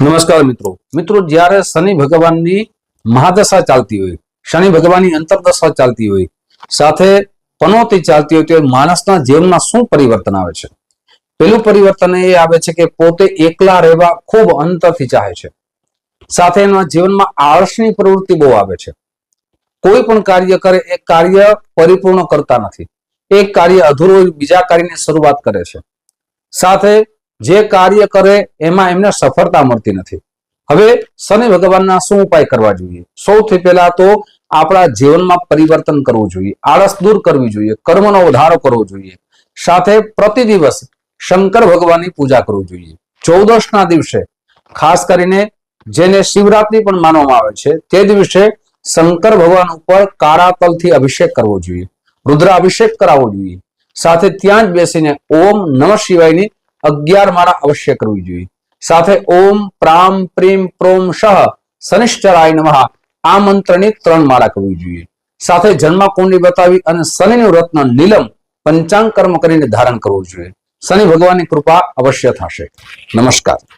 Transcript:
નમસ્કાર મિત્રો. મિત્રો, જ્યારે શનિ ભગવાનની મહાદશા ચાલતી હોય, શનિ ભગવાનની અંતરદશા ચાલતી હોય, સાથે પનોતી ચાલતી હોય, તો માણસના જીવનમાં શું પરિવર્તન આવે છે? પેલું પરિવર્તન એ આવે છે કે પોતે એકલા રહેવા ખૂબ અંતરથી ચાહે છે. સાથે એના જીવનમાં આળસની પ્રવૃત્તિ બહુ આવે છે. કોઈ પણ કાર્ય કરે, એ કાર્ય પરિપૂર્ણ કરતા નથી. એક કાર્ય અધૂરું બીજા કાર્યની શરૂઆત કરે છે. સાથે જે કાર્ય કરે, એમાં એમને સફળતા મળતી નથી. હવે શનિ ભગવાનના શું ઉપાય કરવા જોઈએ? સૌથી પહેલા તો આપણા જીવનમાં પરિવર્તન કરવું જોઈએ, આળસ દૂર કરવી જોઈએ, કર્મનો વધારો કરવો જોઈએ. સાથે પ્રતિ દિવસ શંકર ભગવાનની પૂજા કરવી જોઈએ. ચૌદશના દિવસે, ખાસ કરીને જેને શિવરાત્રી પણ માનવામાં આવે છે, તે દિવસે શંકર ભગવાન ઉપર કાળા તલથી અભિષેક કરવો જોઈએ, રુદ્રાભિષેક કરાવવો જોઈએ. સાથે ત્યાં જ બેસીને ઓમ નમ શિવાયની અગિયાર માળા અવશ્ય કરવી જોઈએ. સાથે ઓમ, પ્રામ, પ્રેમ, પ્રોમ શહ શનિશ્ચરાય નમઃ, આ મંત્રની ત્રણ માળા કરવી જોઈએ. સાથે જન્માકુંડી બતાવી અને શનિનું રત્ન નીલમ પંચાંગ કર્મ કરીને ધારણ કરવું જોઈએ. શનિ ભગવાનની કૃપા અવશ્ય થશે. નમસ્કાર.